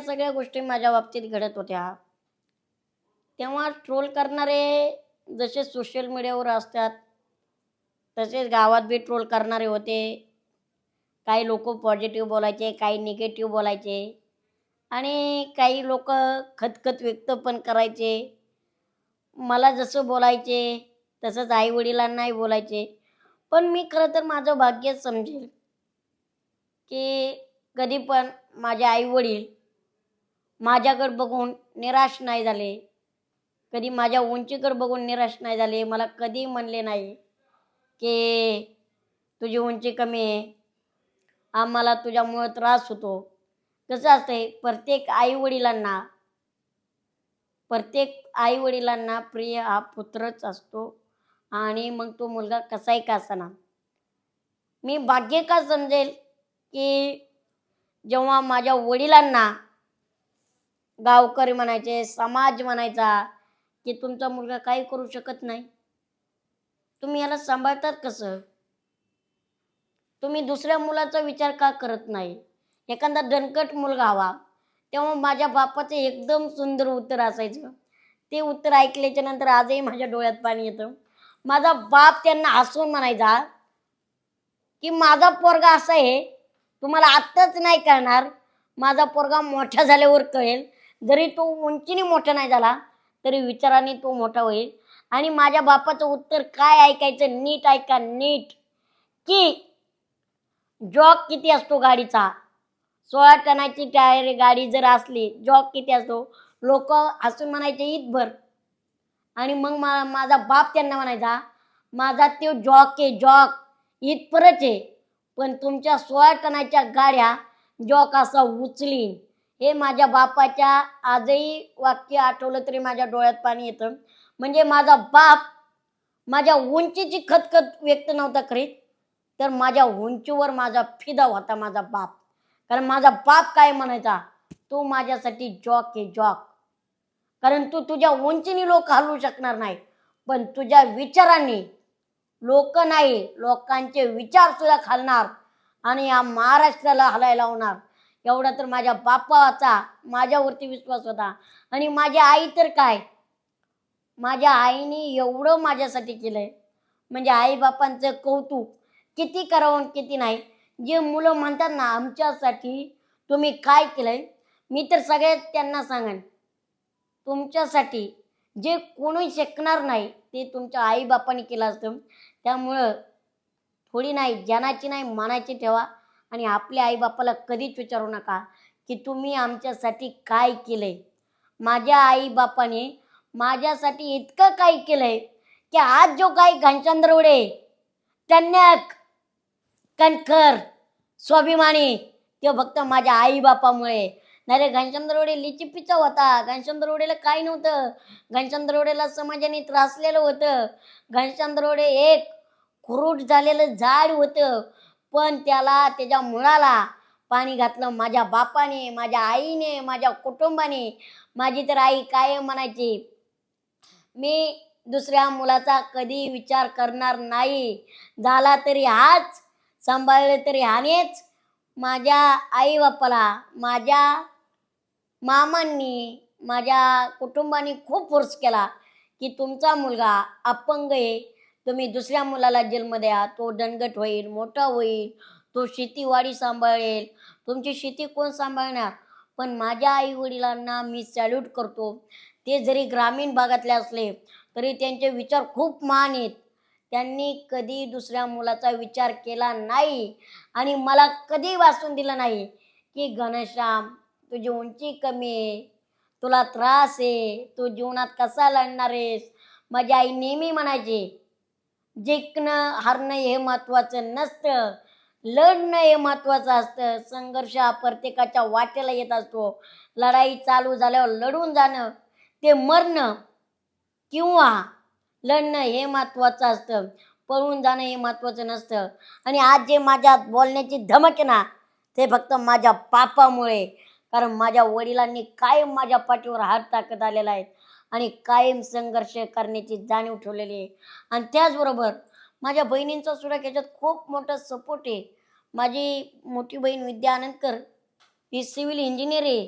या सगळ्या गोष्टी माझ्या बाबतीत घडत होत्या. तेव्हा ट्रोल करणारे जसे सोशल मीडियावर असतात तसेच गावात बी ट्रोल करणारे होते. काही लोक पॉझिटिव्ह बोलायचे काही निगेटिव्ह बोलायचे आणि काही लोक खतखत व्यक्त पण करायचे. मला जसं बोलायचे तसंच आईवडिलांनाही बोलायचे. पण मी खरं तर माझं भाग्य समजेल की कधी पण माझे आईवडील माझ्याकडे बघून निराश नाही झाले. कधी माझ्या उंचीकडे बघून निराश नाही झाले. मला कधी म्हणले नाही की तुझी उंची कमी आहे. आम्हाला तुझ्यामुळं त्रास होतो. कसं असतंय प्रत्येक आईवडिलांना प्रत्येक आईवडिलांना प्रिय हा पुत्रच असतो आणि मग तो मुलगा कसाही का असाना. मी भाग्य का समजेल की जेव्हा माझ्या वडिलांना गावकरी म्हणायचे समाज म्हणायचा की तुमचा मुलगा काही करू शकत नाही. तुम्ही याला सांभाळतात कसं? तुम्ही दुसऱ्या मुलाचा विचार का करत नाही? एखादा दणकट मुलगा हवा. तेव्हा माझ्या बापाचं एकदम सुंदर उत्तर असायचं. ते उत्तर ऐकल्याच्या नंतर आजही माझ्या डोळ्यात पाणी येतं. माझा बाप त्यांना हसून म्हणायचा की माझा पोरगा असा आहे तुम्हाला आत्ताच नाही कळणार. माझा पोरगा मोठा झाल्यावर कळेल. जरी तो उंचीने मोठा नाही झाला तरी विचाराने तो मोठा होईल. आणि माझ्या बापाचं उत्तर काय ऐकायचं नीट ऐका नीट. की जॉक किती असतो गाडीचा? सोळा टनाची टायर गाडी जर असली जॉक किती असतो? लोक हसून म्हणायचे ईदभर आणि मग मा माझा बाप त्यांना म्हणायचा माझा तो जॉक आहे जॉक. इथपर्यंत आहे पण तुमच्या सोळा टनाच्या गाड्या जॉक असा उचलीन. हे माझ्या बापाच्या आजही वाक्य आठवलं तरी माझ्या डोळ्यात पाणी येतं. म्हणजे माझा बाप माझ्या उंचीची खतखत व्यक्त नव्हता करीत तर माझ्या उंचीवर माझा फिदा होता माझा बाप. कारण माझा बाप काय म्हणायचा? तू माझ्यासाठी जॉक आहे जॉक. कारण तू तुझ्या उंचीने लोक हलवू शकणार नाही पण तुझ्या विचारांनी लोक नाही लोकांचे विचार तुला खालणार आणि या महाराष्ट्राला हलायला होणार. एवढा तर माझ्या बापाचा माझ्यावरती विश्वास होता. आणि माझी आई तर काय? माझ्या आईने एवढं माझ्यासाठी केलंय. म्हणजे आई बापांचं कौतुक किती करावं किती नाही? जे मुलं म्हणतात ना आमच्यासाठी तुम्ही काय केलंय? मी तर सगळ्यात त्यांना सांगेन. तुमच्यासाठी जे कोणी शिकणार नाही ते तुमच्या आईबापाने केलं असतं. त्यामुळं थोडी नाही जनाची नाही मानाची ठेवा. आणि आपल्या आईबापाला कधीच विचारू नका की तुम्ही आमच्यासाठी काय केलंय. माझ्या आईबापाने माझ्यासाठी इतकं काय केलंय की आज जो काही घनचंद्रवडे कन्याक कणखर स्वाभिमानी ते फक्त माझ्या आईबापामुळे. नाही रे घनचंद्रवडे लिचिपिचा होता. घनचंद्रवडेला काय नव्हतं. घनचंद्रवडेला समाजाने त्रासलेलं होतं. घनचंद्रवडे एक खुरूट झालेलं झाड होतं. पण त्याला त्याच्या मुळाला पाणी घातलं माझ्या बापाने माझ्या आईने माझ्या कुटुंबाने. माझी तर आई काय म्हणायची मी दुसऱ्या मुलाचा कधी विचार करणार नाही. झाला तरी हाच सांभाळले तरी हानेच. माझ्या आई बापाला माझ्या मामांनी माझ्या कुटुंबाने खूप फोर्स केला की तुमचा मुलगा अपंग आहे. तुम्ही दुसऱ्या मुलाला जन्म द्या तो दणगट होईल मोठा होईल तो शेतीवाडी सांभाळेल. तुमची शेती कोण सांभाळणार? पण माझ्या आई वडिलांना मी सॅल्यूट करतो. ते जरी ग्रामीण भागातले असले तरी त्यांचे विचार खूप महान आहेत. त्यांनी कधी दुसऱ्या मुलाचा विचार केला नाही आणि मला कधी वाचून दिलं नाही की घनश्याम तुझी उंची कमी आहे तुला त्रास आहे तू जीवनात कसा लढणार आहेस? माझी आई नेहमी म्हणायची जिंकणं हारणं हे महत्त्वाचं नसतं. लढणं हे महत्त्वाचं असतं. संघर्ष हा प्रत्येकाच्या वाटेला येत असतो. लढाई चालू झाल्यावर लढून जाणं ते मरणं किंवा लढणं हे महत्त्वाचं असतं. पळून जाणं हे महत्त्वाचं नसतं. आणि आज जे माझ्या बोलण्याची धमक आहे ना ते फक्त माझ्या पापामुळे. कारण माझ्या वडिलांनी कायम माझ्या पाठीवर हात टाकत आलेला आहे. आणि कायम संघर्ष करण्याची जाणीव ठेवलेली आहे. आणि त्याचबरोबर माझ्या बहिणींचा सुद्धा याच्यात खूप मोठा सपोर्ट आहे. माझी मोठी बहीण विद्या आनंदकर ही सिव्हिल इंजिनियर आहे.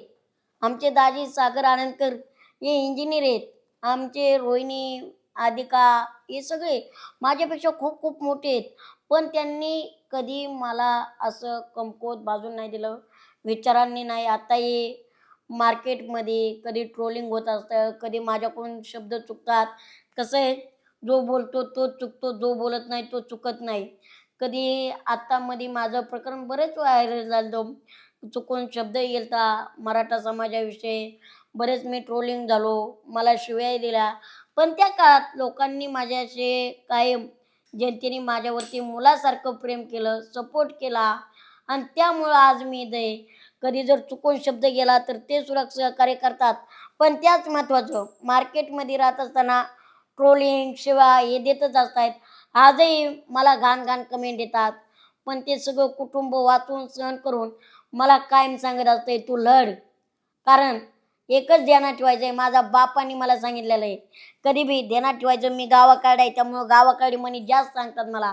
आमचे दाजी सागर आनंदकर हे इंजिनियर आहेत. आमचे रोहिणी आदिका हे सगळे माझ्यापेक्षा खूप खूप मोठे आहेत. पण त्यांनी कधी मला असं कमकुवत बाजून नाही दिलं. विचारांनी नाही आता हे मार्केटमध्ये कधी ट्रोलिंग होत असतं कधी माझ्याकडून शब्द चुकतात. कसं आहे जो बोलतो तो चुकतो जो बोलत नाही तो चुकत नाही. कधी आत्तामध्ये माझं प्रकरण बरेच व्हायरल झालं. चुकून शब्द येलता मराठा समाजाविषयी. बरेच मी ट्रोलिंग झालो मला शिव्या दिल्या. पण त्या काळात लोकांनी माझ्याशी कायम जनतेने माझ्यावरती मुलासारखं प्रेम केलं सपोर्ट केला. आणि त्यामुळं आज मी दे कधी जर चुकून शब्द गेला तर ते सुद्धा सहकार्य करतात. पण त्याच महत्त्वाचं मार्केटमध्ये राहत असताना ट्रोलिंग शिवा हे देतच असतात. आजही मला घाण घाण कमेंट येतात. पण ते सगळं कुटुंब वाचून सहन करून मला कायम सांगत असतंय तू लढ. कारण एकच ध्यानात ठेवायचं आहे माझा बापाने मला सांगितलेलं आहे. कधी बी ध्यानात ठेवायचं मी गावाकडे आहे त्यामुळं गावाकडे म्हणे जास्त सांगतात मला.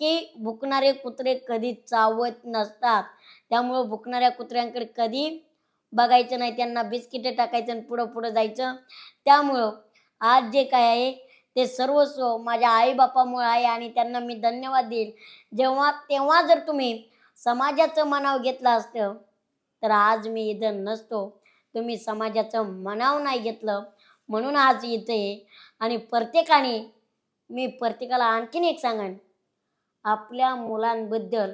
की भुकणारे कुत्रे कधी चावत नसतात. त्यामुळं भुकणाऱ्या कुत्र्यांकडे कधी बघायचं नाही. त्यांना बिस्किटं टाकायचं आणि पुढं पुढं जायचं. त्यामुळं आज जे काय आहे ते सर्वस्व माझ्या आईबापामुळे आहे आणि त्यांना मी धन्यवाद देईल जेव्हा तेव्हा जर तुम्ही समाजाचं मनाव घेतलं असतं तर आज मी इथं नसतो. तुम्ही समाजाचं मनाव नाही घेतलं. म्हणून आज इथे आहे. आणि प्रत्येकाने मी प्रत्येकाला आणखीन एक सांगेन. आपल्या मुलांबद्दल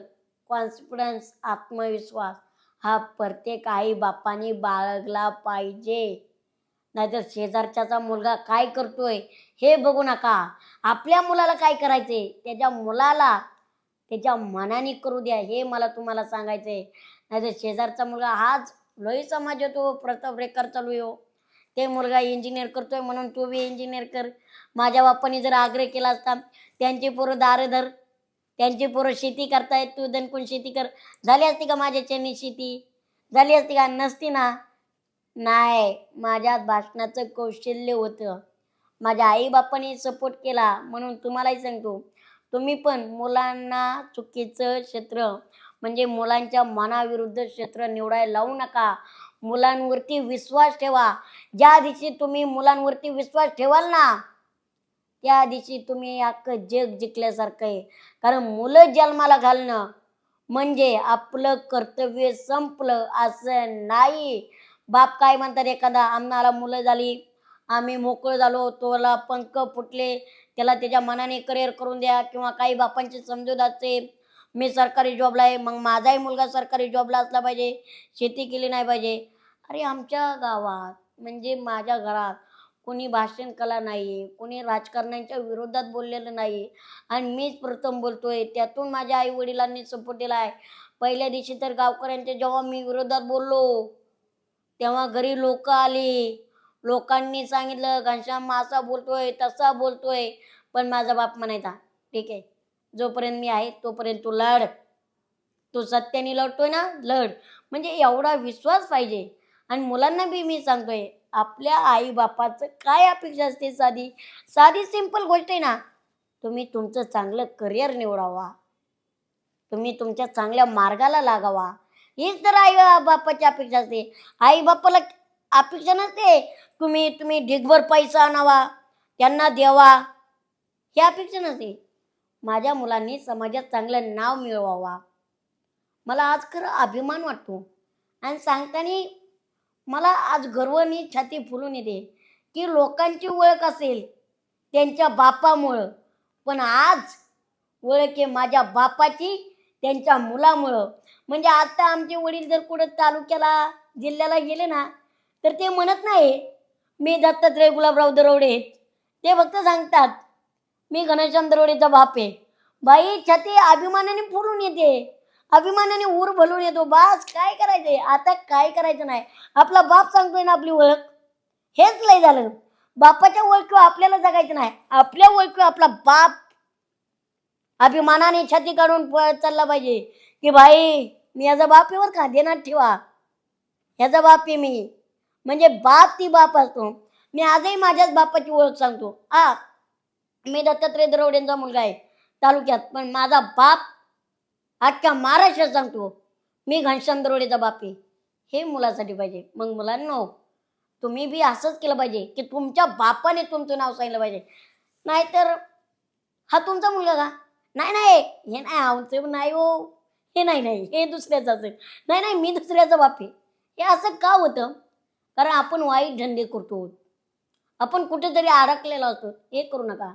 कॉन्फिडन्स आत्मविश्वास हा प्रत्येक आई बापाने बाळगला पाहिजे. नाहीतर शेजारच्याचा मुलगा काय करतोय हे बघू नका. आपल्या मुलाला काय करायचे त्याच्या मुलाला त्याच्या मनाने करू द्या हे मला तुम्हाला सांगायचंय. नाहीतर शेजारचा मुलगा हाच लोही समाज येतो प्रताप ब्रेकर चालू येऊ हो. ते मुलगा इंजिनियर करतोय म्हणून तू बी इंजिनियर कर. माझ्या बापाने जर आग्रह केला असता त्यांची पोरं दारं धर त्यांची पोरं शेती करतायत तू दणकून शेती कर? झाली असती का माझ्याच्यानी शेती? झाली असती का? नसती ना? नाही माझ्या भाषणाचं कौशल्य होतं. माझ्या आईबापाने सपोर्ट केला म्हणून तुम्हालाही सांगतो. तुम्ही पण मुलांना चुकीचं क्षेत्र म्हणजे मुलांच्या मनाविरुद्ध क्षेत्र निवडायला लावू नका. मुलांवरती विश्वास ठेवा. ज्या दिवशी तुम्ही मुलांवरती विश्वास ठेवाल ना त्या दिवशी तुम्ही अख्खं जग जिंकल्यासारखं आहे. कारण मुलं जन्माला घालणं म्हणजे आपलं कर्तव्य संपलं असं नाही. बाप काय म्हणतात एखादा आम्हाला मुलं झाली आम्ही मोकळं झालो तोला पंख फुटले त्याला त्याच्या मनाने करिअर करून द्या किंवा काही बापांची समजूत असते. मी सरकारी जॉबला आहे मग माझाही मुलगा सरकारी जॉबला असला पाहिजे शेती केली नाही पाहिजे. अरे आमच्या गावात म्हणजे माझ्या घरात कुणी भाषण कला नाही कुणी राजकारण्यांच्या विरोधात बोललेलं नाही. आणि मीच प्रथम बोलतोय त्यातून माझ्या आई वडिलांनी सपोर्ट दिला आहे. पहिल्या दिवशी तर गावकऱ्यांच्या जेव्हा मी विरोधात बोललो तेव्हा घरी लोक आली. लोकांनी सांगितलं घनश्याम असा बोलतोय तसा बोलतोय. पण माझा बाप म्हणायचा ठीक आहे जोपर्यंत मी आहे तोपर्यंत तू लढ. तू सत्याने लढतोय ना लढ. म्हणजे एवढा विश्वास पाहिजे. आणि मुलांना बी मी सांगतोय आपल्या आई बापाचं काय अपेक्षा असते साधी? साधी सिंपल गोष्ट आहे ना. तुम्ही तुमचं चांगलं करिअर निवडावा. तुम्ही तुमच्या चांगल्या मार्गाला लागावा. हीच तर आई बापाची अपेक्षा असते. आई बापाला अपेक्षा नसते. तुम्ही तुम्ही ढिगभर पैसा आणावा. त्यांना द्यावा. ही अपेक्षा नसते. माझ्या मुलांनी समाजात चांगलं नाव मिळवावा. मला आज खरं अभिमान वाटतो. आणि सांगताना मला आज गर्वनी छाती फुलून येते की लोकांची ओळख असेल त्यांच्या बापामुळं. पण आज ओळख आहे माझ्या बापाची त्यांच्या मुलामुळं. म्हणजे आता आमचे वडील जर कुठं तालुक्याला जिल्ह्याला गेले ना तर ते म्हणत नाही मी दत्तात्रय गुलाबराव दरोडे ते फक्त सांगतात मी घनश्याम दरोडेचा बाप आहे. बाई छाती अभिमानाने फुलून येते. अभिमानाने ऊर भरून येतो. बास काय करायचंय? आता काय करायचं नाही? आपला बाप सांगतोय ना आपली ओळख. हेच लय झालं. बापाच्या ओळखीवर आपल्याला जगायचं नाही. आपल्या ओळखीवर आपला बाप अभिमानाने छाती काढून पळत चालला पाहिजे. की भाई मी याचा बाप आहे का? ठेवा. ह्याचा बाप आहे मी. म्हणजे बाप ती बाप असतो. मी आजही माझ्याच बापाची ओळख सांगतो. आ मी दत्तात्रय द्रवडेंचा मुलगा आहे. तालुक्यात. पण माझा बाप अख्ख्या महाराष्ट्रात सांगतो. मी घनश्याम दरोडेचा बाप आहे. हे मुलासाठी पाहिजे. मग मुलांनो तुम्ही बी असंच केलं पाहिजे की तुमच्या बापाने तुमचं नाव सांगितलं पाहिजे. नाहीतर हा तुमचा मुलगा का? नाही नाही. हे नाही आमचं नाही हो. हे नाही नाही. हे दुसऱ्याचं असेल. नाही नाही. मी दुसऱ्याचा बाप हे असं का होतं? कारण आपण वाईट धंदे करतो. आपण कुठेतरी अडकलेला असतो. हे करू नका.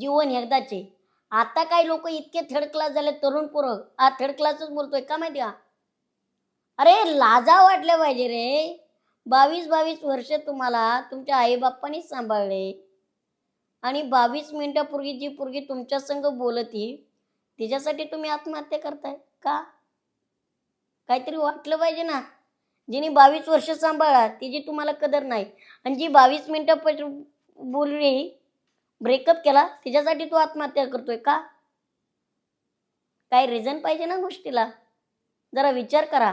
जीवन एकदाचे आता काही लोक इतके थर्ड क्लास झाले तरुण पोरं. हा थर्ड क्लासच बोलतोय का माहिती का? अरे लाजा वाटल्या पाहिजे रे. बावीस बावीस वर्ष तुम्हाला तुमच्या आईबाप्पानीच सांभाळले. आणि बावीस मिनिटापूर्वी जी पोरगी तुमच्या संग बोलती तिच्यासाठी तुम्ही आत्महत्या करताय का? काहीतरी वाटलं पाहिजे ना. जिने बावीस वर्ष सांभाळा तिची तुम्हाला कदर नाही. आणि जी बावीस मिनिटं पट बोलली ब्रेकअप केला तिच्यासाठी तू आत्महत्या करतोय का? काय रिझन पाहिजे ना गोष्टीला? जरा विचार करा.